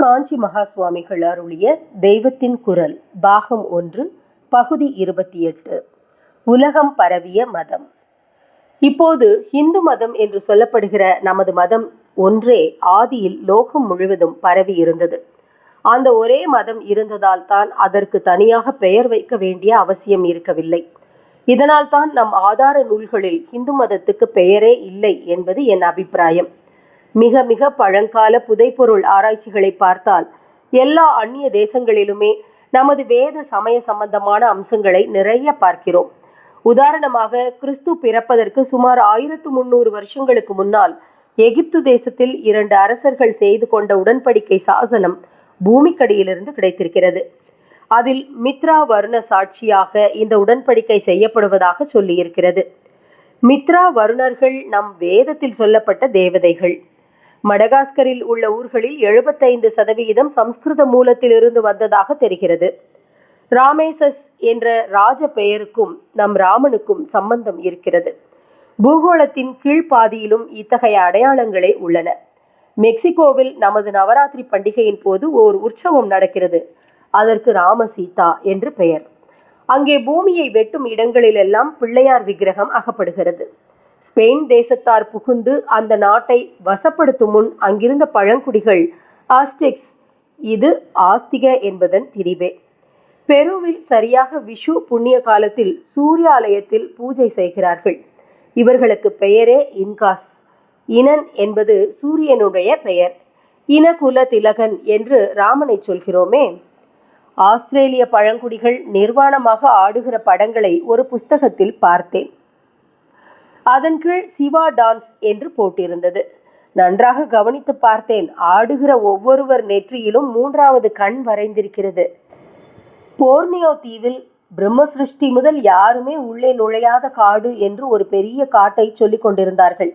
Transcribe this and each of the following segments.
காஞ்சி மகா சுவாமிகள் அருளிய தெய்வத்தின் குரல் பாகம் ஒன்று பகுதி இருபத்தி எட்டு. உலகம் பரவிய மதம். இப்போது இந்து மதம் என்று சொல்லப்படுகிற நமது மதம் ஒன்றே ஆதியில் லோகம் முழுவதும் பரவி இருந்தது. அந்த ஒரே மதம் இருந்ததால் தான் அதற்கு தனியாக பெயர் வைக்க வேண்டிய அவசியம் இருக்கவில்லை. இதனால் தான் நம் ஆதார நூல்களில் இந்து மதத்துக்கு பெயரே இல்லை என்பது என் அபிப்பிராயம். மிக மிக பழங்கால புதைப்பொருள் ஆராய்ச்சிகளை பார்த்தால் எல்லா அந்நிய தேசங்களிலுமே நமது வேத சமய சம்பந்தமான அம்சங்களை நிறைய பார்க்கிறோம். உதாரணமாக கிறிஸ்து பிறப்பதற்கு சுமார் ஆயிரத்து முன்னூறு வருஷங்களுக்கு முன்னால் எகிப்து தேசத்தில் இரண்டு அரசர்கள் செய்து கொண்ட உடன்படிக்கை சாசனம் பூமிக்கடியிலிருந்து கிடைத்திருக்கிறது. அதில் மித்ரா வர்ண சாட்சியாக இந்த உடன்படிக்கை செய்யப்படுவதாக சொல்லியிருக்கிறது. மித்ரா வருணர்கள் நம் வேதத்தில் சொல்லப்பட்ட தேவதைகள். மடகாஸ்கரில் உள்ள ஊர்களில் எழுபத்தைந்து சதவிகிதம் சம்ஸ்கிருத மூலத்திலிருந்து வந்ததாக தெரிகிறது. ராமேசஸ் என்ற ராஜ பெயருக்கும் நம் ராமனுக்கும் சம்பந்தம் இருக்கிறது. பூகோளத்தின் கீழ்ப்பாதியிலும் இத்தகைய அடையாளங்களே உள்ளன. மெக்சிகோவில் நமது நவராத்திரி பண்டிகையின் போது ஓர் உற்சவம் நடக்கிறது. அதற்கு ராம சீதா என்று பெயர். அங்கே பூமியை வெட்டும் இடங்களிலெல்லாம் பிள்ளையார் விக்கிரகம் அகப்படுகிறது. ஸ்பெயின் தேசத்தார் புகுந்து அந்த நாட்டை வசப்படுத்தும் முன் அங்கிருந்த பழங்குடிகள் ஆஸ்டெக்ஸ் இது ஆஸ்திக என்பதன் திரிவே. பெருவில் சரியாக விஷு புண்ணிய காலத்தில் சூரியாலயத்தில் பூஜை செய்கிறார்கள். இவர்களுக்கு பெயரே இன்காஸ். இனன் என்பது சூரியனுடைய பெயர். இனகுல திலகன் என்று ராமனை சொல்கிறோமே. ஆஸ்திரேலிய பழங்குடிகள் நிர்வாணமாக ஆடுகிற படங்களை ஒரு புஸ்தகத்தில் பார்த்தேன். அதன் கீழ் சிவா டான்ஸ் என்று போட்டிருந்தது. நன்றாக கவனித்து பார்த்தேன் ஆடுகிற ஒவ்வொருவர் நெற்றியிலும் மூன்றாவது கண் வரைந்திருக்கிறது. போர்னியோ தீவில் பிரம்ம சிருஷ்டி முதல் யாருமே உள்ளே நுழையாத காடு என்று ஒரு பெரிய காட்டை சொல்லிக் கொண்டிருந்தார்கள்.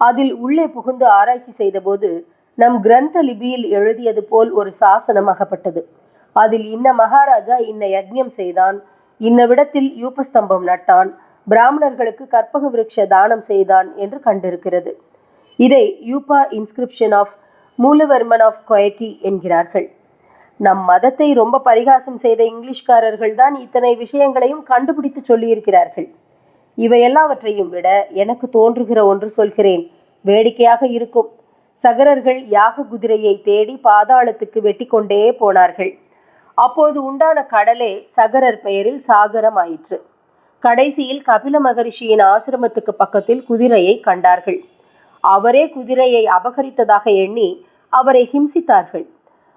அதில் உள்ளே புகுந்து ஆராய்ச்சி செய்தபோது நம் கிரந்த லிபியில் எழுதியது போல் ஒரு சாசனம் அகப்பட்டது. அதில் இன்ன மகாராஜா இன்ன யஜ்யம் செய்தான் இன்ன விடத்தில் யூபஸ்தம்பம் நட்டான் பிராமணர்களுக்கு கற்பக விருட்ச தானம் செய்தான் என்று கண்டிருக்கிறது. இதை யூபா inscription of Mulavarman of Kutai என்கிறார்கள். நம் மதத்தை ரொம்ப பரிகாசம் செய்த இங்கிலீஷ்காரர்கள் தான் இத்தனை விஷயங்களையும் கண்டுபிடித்து சொல்லியிருக்கிறார்கள். இவை எல்லாவற்றையும் விட எனக்கு தோன்றுகிற ஒன்று சொல்கிறேன். வேடிக்கையாக இருக்கும். சகரர்கள் யாக குதிரையை தேடி பாதாளத்துக்கு வெட்டி கொண்டே போனார்கள். அப்போது உண்டான கடலே சகரர் பெயரில் சாகரம் ஆயிற்று கடைசியில் கபில மகரிஷியின் ஆசிரமத்துக்கு பக்கத்தில் குதிரையை கண்டார்கள். அவரே குதிரையை அபகரித்ததாக எண்ணி அவரை ஹிம்சித்தார்கள்.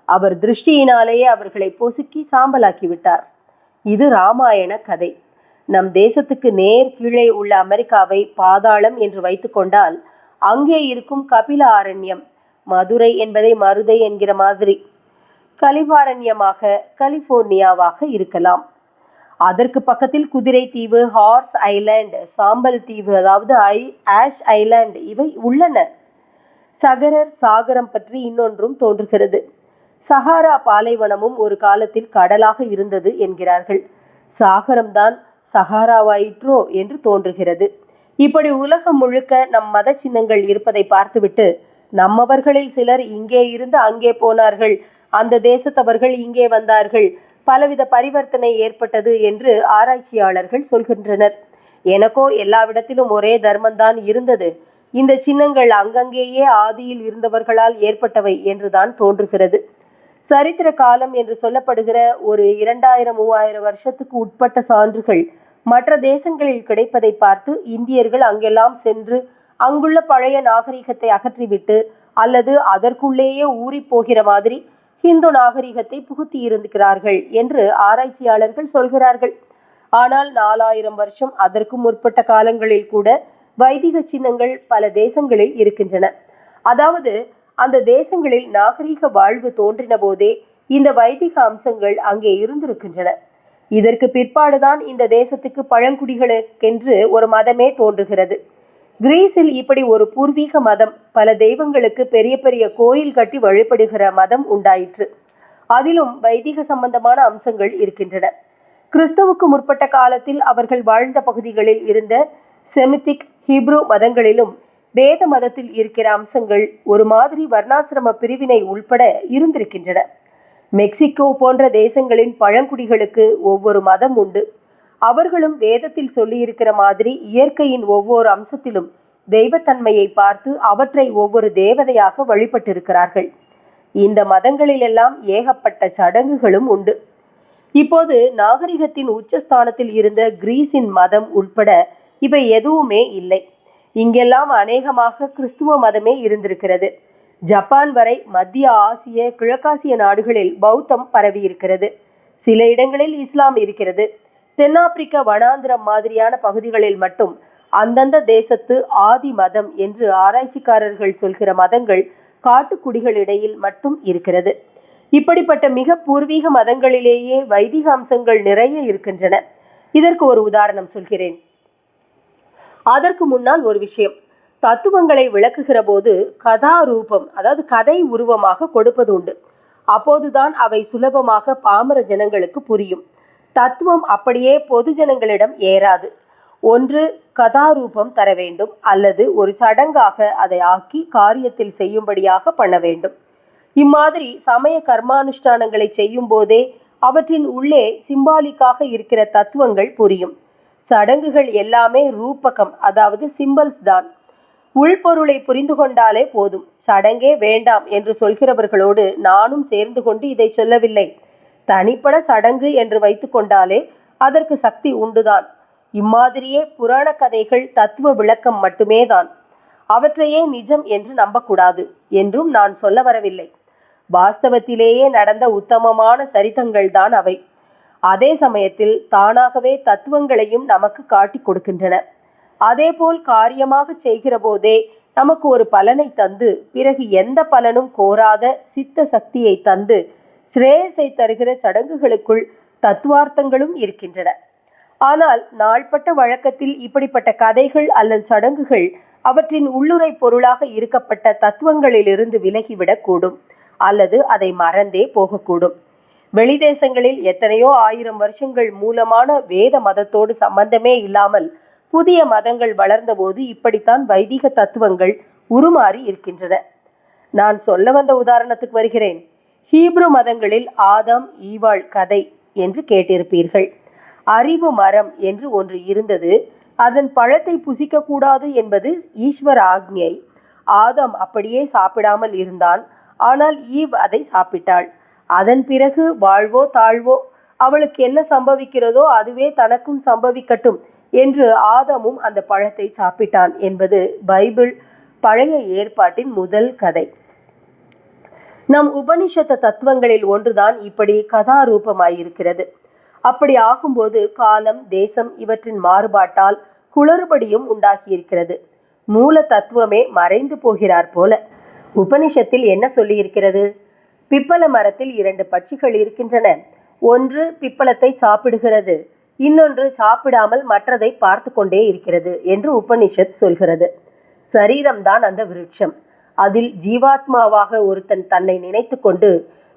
அவர் திருஷ்டியினாலேயே அவர்களை பொசுக்கி சாம்பலாக்கி விட்டார். இது ராமாயண கதை. நம் தேசத்துக்கு நேர் கீழே உள்ள அமெரிக்காவை பாதாளம் என்று வைத்துக்கொண்டால் அங்கே இருக்கும் கபில ஆரண்யம் மதுரை என்பதை மருதை என்கிற மாதிரி கலிபாரண்யமாக கலிபோர்னியாவாக இருக்கலாம். அதற்கு பக்கத்தில் குதிரை தீவு ஹார்ஸ் ஐலாண்ட் சாம்பல் தீவு அதாவது ஐ ஆஷ் ஐலாண்ட் இவை உள்ளன. சகரர் சாகரம் பற்றி இன்னொன்றும் தோன்றுகிறது. சஹாரா பாலைவனமும் ஒரு காலத்தில் கடலாக இருந்தது என்கிறார்கள். சாகரம்தான் சஹாராவாயிற்றோ என்று தோன்றுகிறது. இப்படி உலகம் முழுக்க நம் மத சின்னங்கள் இருப்பதை பார்த்துவிட்டு நம்மவர்களில் சிலர் இங்கே இருந்து அங்கே போனார்கள். அந்த தேசத்தவர்கள் இங்கே வந்தார்கள். பலவித பரிவர்த்தனை ஏற்பட்டது என்று ஆராய்ச்சியாளர்கள் சொல்கின்றனர். எனக்கோ எல்லாவிடத்திலும் ஒரே தர்மம்தான் இருந்தது. இந்த சின்னங்கள் அங்கங்கேயே ஆதியில் இருந்தவர்களால் ஏற்பட்டவை என்றுதான் தோன்றுகிறது. சரித்திர காலம் என்று சொல்லப்படுகிற ஒரு இரண்டாயிரம் மூவாயிரம் வருஷத்துக்கு உட்பட்ட சான்றுகள் மற்ற தேசங்களில் கிடைப்பதை பார்த்து இந்தியர்கள் அங்கெல்லாம் சென்று அங்குள்ள பழைய நாகரிகத்தை அகற்றிவிட்டு அல்லது அதற்குள்ளேயே ஊறி போகிற மாதிரி ஹிந்து நாகரிகத்தை புகுத்தி இருந்திருக்கிறார்கள் என்று ஆராய்ச்சியாளர்கள் சொல்கிறார்கள். ஆனால் நாலாயிரம் வருஷம் அதற்கு முற்பட்ட காலங்களில் கூட வைதிக சின்னங்கள் பல தேசங்களில் இருக்கின்றன. அதாவது அந்த தேசங்களில் நாகரிக வாழ்வு தோன்றின போதே இந்த வைதிக அம்சங்கள் அங்கே இருந்திருக்கின்றன. இதற்கு பிற்பாடுதான் இந்த தேசத்துக்கு பழங்குடிகளுக்கென்று ஒரு மதமே தோன்றுகிறது. கிரீஸில் இப்படி ஒரு பூர்வீக மதம் பல தெய்வங்களுக்கு பெரிய பெரிய கோயில் கட்டி வழிபடுகிற மதம் உண்டாயிற்று. அதிலும் வைதிக சம்பந்தமான அம்சங்கள் இருக்கின்றன. கிறிஸ்துவுக்கு முற்பட்ட காலத்தில் அவர்கள் வாழ்ந்த பகுதிகளில் இருந்த செமிட்டிக் ஹீப்ரு மதங்களிலும் வேத மதத்தில் இருக்கிற அம்சங்கள் ஒரு மாதிரி வர்ணாசிரம பிரிவினை உள்பட இருந்திருக்கின்றன. மெக்சிகோ போன்ற தேசங்களின் பழங்குடிகளுக்கு ஒவ்வொரு மதம் உண்டு. அவர்களும் வேதத்தில் சொல்லியிருக்கிற மாதிரி இயற்கையின் ஒவ்வொரு அம்சத்திலும் தெய்வத்தன்மையை பார்த்து அவற்றை ஒவ்வொரு தேவதையாக வழிபட்டிருக்கிறார்கள். இந்த மதங்களிலெல்லாம் ஏகப்பட்ட சடங்குகளும் உண்டு. இப்போது நாகரிகத்தின் உச்சஸ்தானத்தில் இருந்த கிரீஸின் மதம் உட்பட இவை எதுவுமே இல்லை. இங்கெல்லாம் அநேகமாக கிறிஸ்துவ மதமே இருந்திருக்கிறது. ஜப்பான் வரை மத்திய ஆசிய கிழக்காசிய நாடுகளில் பௌத்தம் பரவி இருக்கிறது சில இடங்களில் இஸ்லாம் இருக்கிறது. தென்னாப்பிரிக்க வனாந்திரம் மாதிரியான பகுதிகளில் மட்டும் அந்தந்த தேசத்து ஆதி மதம் என்று ஆராய்ச்சிக்காரர்கள் சொல்கிற மதங்கள் காட்டுக்குடிகளிடையில் மட்டும் இருக்கிறது. இப்படிப்பட்ட மிக பூர்வீக மதங்களிலேயே வைதிக அம்சங்கள் நிறைய இருக்கின்றன. இதற்கு ஒரு உதாரணம் சொல்கிறேன். அதற்கு முன்னால் ஒரு விஷயம். தத்துவங்களை விளக்குகிற போது கதாரூபம் அதாவது கதை உருவமாக கொடுப்பது உண்டு. அப்போதுதான் அவை சுலபமாக பாமர ஜனங்களுக்கு புரியும். தத்துவம் அப்படியே பொதுஜனங்களிடம் ஏறாது. ஒன்று கதாரூபம் தர வேண்டும். அல்லது ஒரு சடங்காக அதை ஆக்கி காரியத்தில் செய்யும்படியாக பண்ண வேண்டும். இம்மாதிரி சமய கர்மானுஷ்டானங்களை செய்யும் போதே அவற்றின் உள்ளே சிம்பாலிக்காக இருக்கிற தத்துவங்கள் புரியும். சடங்குகள் எல்லாமே ரூபகம் அதாவது சிம்பல்ஸ் தான். உள்பொருளை புரிந்து கொண்டாலே போதும். சடங்கே வேண்டாம் என்று சொல்கிறவர்களோடு நானும் சேர்ந்து கொண்டு இதை சொல்லவில்லை. தனிப்பட சடங்கு என்று வைத்துக்கொண்டாலே அதற்கு சக்தி உண்டுதான். இம்மாதிரியே புராண கதைகள் தத்துவ விளக்கம் மட்டுமே தான் அவற்றையே நிஜம் என்று நம்பக்கூடாது என்றும் நான் சொல்ல வரவில்லை. வாஸ்தவத்திலேயே நடந்த உத்தமமான சரித்தங்கள் தான் அவை. அதே சமயத்தில் தானாகவே தத்துவங்களையும் நமக்கு காட்டி கொடுக்கின்றன. அதேபோல் காரியமாக செய்கிற போதே நமக்கு ஒரு பலனை தந்து பிறகு எந்த பலனும் கோராத சித்த சக்தியை தந்து ஸ்ரேயஸை தருகிற சடங்குகளுக்குள் தத்துவார்த்தங்களும் இருக்கின்றன. ஆனால் நாள்பட்ட வழக்கத்தில் இப்படிப்பட்ட கதைகள் அல்லது சடங்குகள் அவற்றின் உள்ளுரை பொருளாக இருக்கப்பட்ட தத்துவங்களிலிருந்து விலகிவிடக்கூடும் அல்லது அதை மறந்தே போகக்கூடும். வெளிதேசங்களில் எத்தனையோ ஆயிரம் வருஷங்கள் மூலமான வேத மதத்தோடு சம்பந்தமே இல்லாமல் புதிய மதங்கள் வளர்ந்தபோது இப்படித்தான் வைதிக தத்துவங்கள் உருமாறி இருக்கின்றன. நான் சொல்ல வந்த உதாரணத்துக்கு வருகிறேன். ஹீப்ரு மதங்களில் ஆதாம் ஈவாள் கதை என்று கேட்டிருப்பீர்கள். அறிவு மரம் என்று ஒன்று இருந்தது. அதன் பழத்தை புசிக்க கூடாது என்பது ஈஸ்வர ஆக்ஞை. ஆதாம் அப்படியே சாப்பிடாமல் இருந்தான். ஆனால் ஈவ் அதை சாப்பிட்டாள். அதன் பிறகு வாழ்வோ தாழ்வோ அவளுக்கு என்ன சம்பவிக்கிறதோ அதுவே தனக்கும் சம்பவிக்கட்டும் என்று ஆதமும் அந்த பழத்தை சாப்பிட்டான் என்பது பைபிள் பழைய ஏற்பாட்டின் முதல் கதை. நம் உபனிஷத்த தத்துவங்களில் ஒன்றுதான் இப்படி கதாரூபமாயிருக்கிறது. அப்படி ஆகும்போது காலம் தேசம் இவற்றின் மாறுபாட்டால் குளறுபடியும் உண்டாகியிருக்கிறது. மூல தத்துவமே மறைந்து போகிறார் போல. உபனிஷத்தில் என்ன சொல்லியிருக்கிறது? பிப்பல மரத்தில் இரண்டு பட்சிகள் இருக்கின்றன. ஒன்று பிப்பளத்தை சாப்பிடுகிறது இன்னொன்று சாப்பிடாமல் மற்றதை பார்த்து கொண்டே இருக்கிறது என்று உபனிஷத் சொல்கிறது. சரீரம்தான் அந்த விருட்சம். அதில் ஜீவாத்மாவாக ஒருத்தன் தன்னை நினைத்து கொண்டு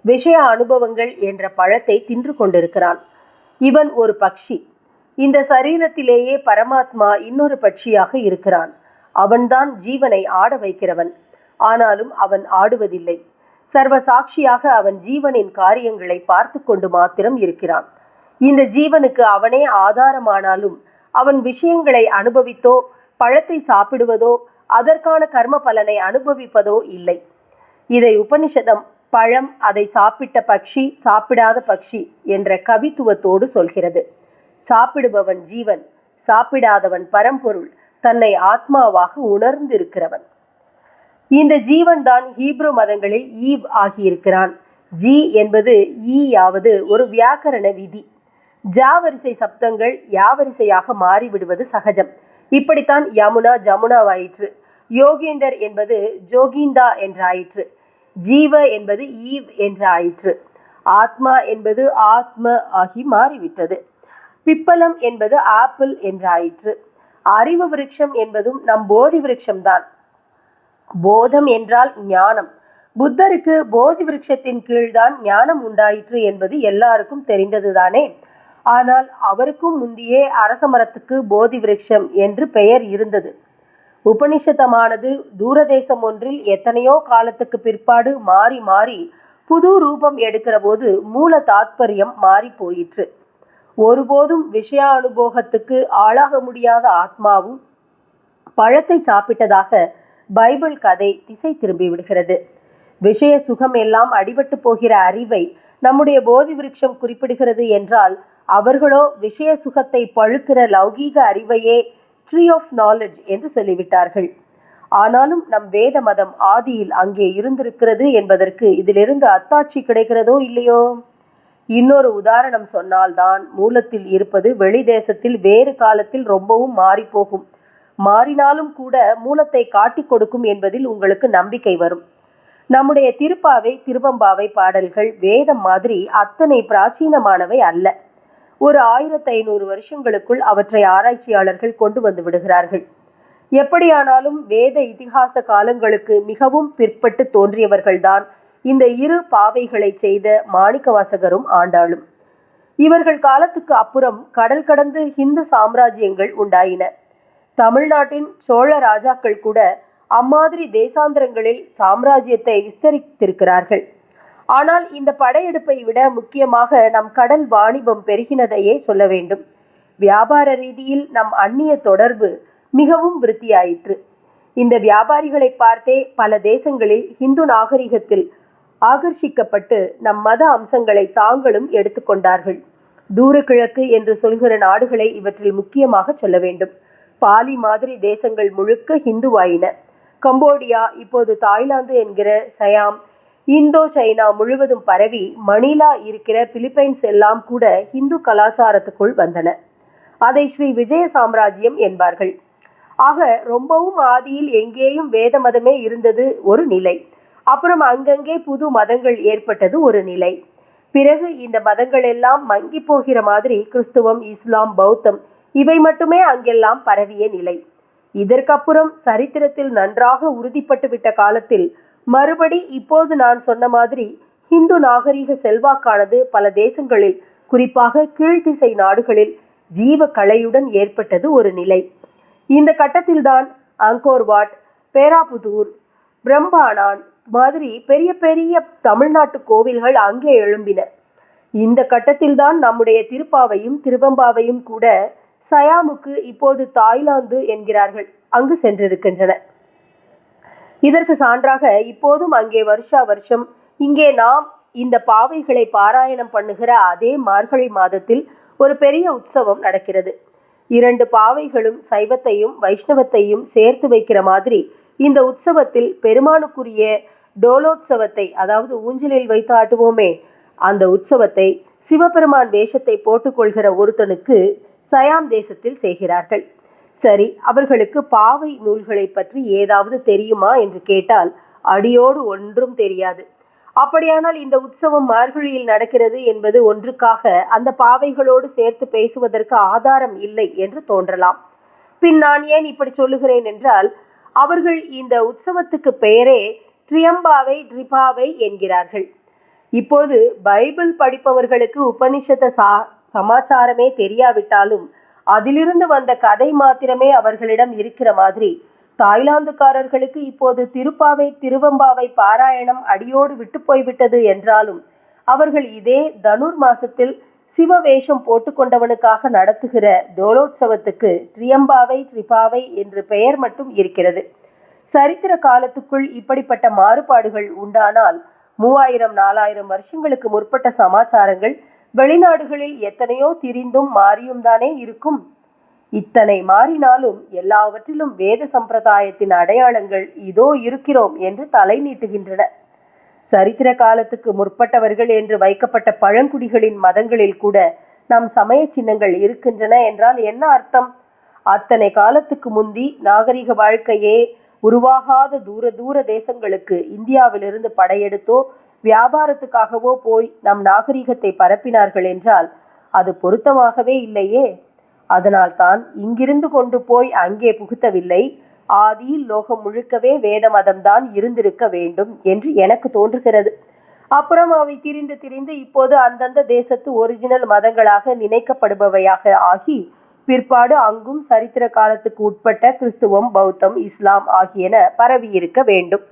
விஷய அனுபவங்கள் என்ற பழத்தை தின்று கொண்டிருக்கிறான். இவன் ஒரு பக்ஷி. இந்த சரீரத்திலேயே பரமாத்மா இன்னொரு பட்சியாக இருக்கிறான். அவன்தான் ஜீவனை ஆட வைக்கிறவன். ஆனாலும் அவன் ஆடுவதில்லை. சர்வ சாட்சியாக அவன் ஜீவனின் காரியங்களை பார்த்து கொண்டு மாத்திரம் இருக்கிறான். இந்த ஜீவனுக்கு அவனே ஆதாரமானாலும் அவன் விஷயங்களை அனுபவித்தோ பழத்தை சாப்பிடுவதோ அதற்கான கர்ம பலனை அனுபவிப்பதோ இல்லை. இதை உபனிஷதம் பழம் அதை சாப்பிட்ட பக்ஷி சாப்பிடாத பக்ஷி என்ற கவித்துவத்தோடு சொல்கிறது. சாப்பிடுபவன் ஜீவன் சாப்பிடாதவன் பரம்பொருள் தன்னை ஆத்மாவாக உணர்ந்திருக்கிறவன். இந்த ஜீவன் தான் ஹீப்ரு மதங்களில் ஈவ் ஆகியிருக்கிறான். ஜி என்பது ஈயாவது ஒரு வியாக்கரண விதி. ஜாவரிசை சப்தங்கள் யாவரிசையாக மாறிவிடுவது சகஜம். இப்படித்தான் யமுனா ஜமுனாவாயிற்று. யோகேந்தர் என்பது ஜோகிந்தா என்றாயிற்று. ஜீவ என்பது ஈவ் என்றாயிற்று. ஆத்மா என்பது ஆத்ம ஆகி மாறிவிட்டது. பிப்பலம் என்பது ஆப்பிள் என்றாயிற்று. அறிவு விருட்சம் என்பதும் நம் போதி விருட்சம்தான். போதம் என்றால் ஞானம். புத்தருக்கு போதி விருட்சத்தின் கீழ்தான் ஞானம் உண்டாயிற்று என்பது எல்லாருக்கும் தெரிந்ததுதானே? ஆனால் அவருக்கும் முந்தியே அரச மரத்துக்கு போதி விருட்சம் என்று பெயர் இருந்தது. உபனிஷதமானது தூரதேசம் ஒன்றில் எத்தனையோ காலத்துக்கு பிற்பாடு மாறி மாறி புது ரூபம் எடுக்கிற போது மூல தாத்பரியம் மாறி போயிற்று. ஒருபோதும் விஷய அனுபோகத்துக்கு ஆளாக முடியாத ஆத்மாவும் பழத்தை சாப்பிட்டதாக பைபிள் கதை திசை திரும்பி விடுகிறது. விஷய சுகம் எல்லாம் அடிபட்டு போகிற அறிவை நம்முடைய போதி விருட்சம் குறிப்பிடுகிறது என்றால் அவர்களோ விஷய சுகத்தை பழுக்கிற லௌகீக அறிவையே ட்ரீ ஆஃப் நாலெட்ஜ் என்று சொல்லிவிட்டார்கள். ஆனாலும் நம் வேத மதம் ஆதியில் அங்கே இருந்திருக்கிறது என்பதற்கு இதிலிருந்து அத்தாட்சி கிடைக்கிறதோ இல்லையோ? இன்னொரு உதாரணம் சொன்னால்தான் மூலத்தில் இருப்பது வெளி தேசத்தில் வேறு காலத்தில் ரொம்பவும் மாறிப்போகும். மாறினாலும் கூட மூலத்தை காட்டிக் கொடுக்கும் என்பதில் உங்களுக்கு நம்பிக்கை வரும். நம்முடைய திருப்பாவை திருவம்பாவை பாடல்கள் வேதம் மாதிரி அத்தனை பிராச்சீனமானவை அல்ல. ஒரு ஆயிரத்தி ஐநூறு வருஷங்களுக்குள் அவற்றை ஆராய்ச்சியாளர்கள் கொண்டு வந்து விடுகிறார்கள். எப்படியானாலும் வேத இதிகாச காலங்களுக்கு மிகவும் பிற்பட்டு தோன்றியவர்கள்தான் இந்த இரு பாவைகளை செய்த மாணிக்கவாசகரும் ஆண்டாளும். இவர்கள் காலத்துக்கு அப்புறம் கடல் கடந்து ஹிந்து சாம்ராஜ்யங்கள் உண்டாயின. தமிழ்நாட்டின் சோழ ராஜாக்கள் கூட அம்மாதிரி தேசாந்திரங்களில் சாம்ராஜ்யத்தை விஸ்தரித்திருக்கிறார்கள். ஆனால் இந்த படையெடுப்பை விட முக்கியமாக நம் கடல் வாணிபம் பெருகினதையே சொல்ல வேண்டும். வியாபார ரீதியில் நம் அந்நிய தொடர்பு மிகவும் விருத்தியாயிற்று. இந்த வியாபாரிகளை பார்த்தே பல தேசங்களில் இந்து நாகரிகத்தில் ஆகர்ஷிக்கப்பட்டு நம் மத அம்சங்களை தாங்களும் எடுத்துக்கொண்டார்கள் தூர கிழக்கு என்று சொல்கிற நாடுகளை இவற்றில் முக்கியமாக சொல்ல வேண்டும். பாலி மாதிரி தேசங்கள் முழுக்க ஹிந்துவாயின. கம்போடியா இப்போது தாய்லாந்து என்கிற சயாம் இந்தோ சைனா முழுவதும் பரவி மணிலா இருக்கிற பிலிப்பைன்ஸ் எல்லாம் கூட இந்து கலாச்சாரத்துக்குள் வந்தன. அதை ஸ்ரீ விஜய சாம்ராஜ்யம் என்பார்கள். ஆக ரொம்பவும் ஆதியில் எங்கேயும் வேத மதமே இருந்தது ஒரு நிலை. அப்புறம் அங்கங்கே புது மதங்கள் ஏற்பட்டது ஒரு நிலை. பிறகு இந்த மதங்கள் எல்லாம் மங்கி போகிற மாதிரி கிறிஸ்துவம் இஸ்லாம் பௌத்தம் இவை மட்டுமே அங்கெல்லாம் பரவிய நிலை. இதற்கப்புறம் சரித்திரத்தில் நன்றாக உறுதிப்பட்டு விட்ட காலத்தில் மறுபடி இப்போது நான் சொன்ன மாதிரி ஹிந்து நாகரீக செல்வாக்கானது பல தேசங்களில் குறிப்பாக கீழ்த்திசை நாடுகளில் ஜீவ கலையுடன் ஏற்பட்டது ஒரு நிலை. இந்த கட்டத்தில்தான் அங்கோர்வாட் பேராபுதூர் பிரம்பானான் மாதிரி பெரிய பெரிய தமிழ்நாட்டு கோவில்கள் அங்கே எழும்பின. இந்த கட்டத்தில்தான் நம்முடைய திருப்பாவையும் திருவம்பாவையும் கூட சயாமுக்கு இப்போது தாய்லாந்து என்கிறார்கள். அங்கு சென்றிருக்கின்றன. இதற்கு சான்றாக இப்போதும் அங்கே வருஷா வருஷம் இங்கே நாம் இந்த பாவைகளை பாராயணம் பண்ணுகிற அதே மார்கழி மாதத்தில் ஒரு பெரிய உற்சவம் நடக்கிறது. இரண்டு பாவைகளும் சைவத்தையும் வைஷ்ணவத்தையும் சேர்த்து வைக்கிற மாதிரி இந்த உற்சவத்தில் பெருமானுக்குரிய டோலோத்சவத்தை அதாவது ஊஞ்சலில் வைத்து ஆட்டுவோமே அந்த உற்சவத்தை சிவபெருமான் வேஷத்தை போட்டுக்கொள்கிற ஒருத்தனுக்கு சயாம் தேசத்தில் செய்கிறார்கள். சரி அவர்களுக்கு பாவை நூல்களை பற்றி ஏதாவது தெரியுமா? என்று கேட்டால் அடியோடு ஒன்றும் தெரியாது. அப்படியானால் இந்த உற்சவம் மார்கழியில் நடக்கிறது என்பது ஒன்றுக்காக அந்த பாவைகளோடு சேர்த்து பேசுவதற்கு ஆதாரம் இல்லை என்று தோன்றலாம். பின் நான் ஏன் இப்படி சொல்லுகிறேன் என்றால் அவர்கள் இந்த உற்சவத்துக்கு பெயரே ட்ரியம்பாவை ட்ரிபாவை என்கிறார்கள். இப்போது பைபிள் படிப்பவர்களுக்கு உபனிஷத சா சமாச்சாரமே தெரியாவிட்டாலும் அதிலிருந்து வந்த கதை மாத்திரமே அவர்களிடம் இருக்கிற மாதிரி. தாய்லாந்துக்காரர்களுக்கு இப்போது திருப்பாவை திருவம்பாவை பாராயணம் அடியோடு விட்டு போய்விட்டது என்றாலும் அவர்கள் இதே தனுர் மாசத்தில் சிவவேஷம் போட்டுக்கொண்டவனுக்காக நடத்துகிற தோலோத்சவத்துக்கு ட்ரியம்பாவை ட்ரிபாவை என்று பெயர் மட்டும் இருக்கிறது. சரித்திர காலத்துக்குள் இப்படிப்பட்ட மாறுபாடுகள் உண்டானால் மூவாயிரம் நாலாயிரம் வருஷங்களுக்கு முற்பட்ட சமாச்சாரங்கள் வெளிநாடுகளில் எத்தனையோ திரிந்தும் மாறியும் தானே இருக்கும். இத்தனை மாறினாலும் எல்லாவற்றிலும் வேத சம்பிரதாயத்தின் அடையாளங்கள் இதோ இருக்கிறோம் என்று தலை நீட்டுகின்றன. சரித்திர காலத்துக்கு முற்பட்டவர்கள் என்று வைக்கப்பட்ட பழங்குடிகளின் மதங்களில் கூட நம் சமய சின்னங்கள் இருக்கின்றன என்றால் என்ன அர்த்தம்? அத்தனை காலத்துக்கு முந்தி நாகரிக வாழ்க்கையே உருவாகாத தூர தூர தேசங்களுக்கு இந்தியாவிலிருந்து படையெடுத்தோ வியாபாரத்துக்காகவோ போய் நம் நாகரிகத்தை பரப்பினார்கள் என்றால் அது பொருத்தமாகவே இல்லையே. அதனால்தான் இங்கிருந்து கொண்டு போய் அங்கே புகுத்தவில்லை. ஆதியில் லோகம் முழுக்கவே வேத மதம்தான் இருந்திருக்க வேண்டும் என்று எனக்கு தோன்றுகிறது. அப்புறம் அவை திரிந்து திரிந்து இப்போது அந்தந்த தேசத்து ஒரிஜினல் மதங்களாக நினைக்கப்படுபவையாக ஆகி பிற்பாடு அங்கும் சரித்திர காலத்துக்கு உட்பட்ட கிறிஸ்துவம் பௌத்தம் இஸ்லாம் ஆகியன பரவியிருக்க வேண்டும்.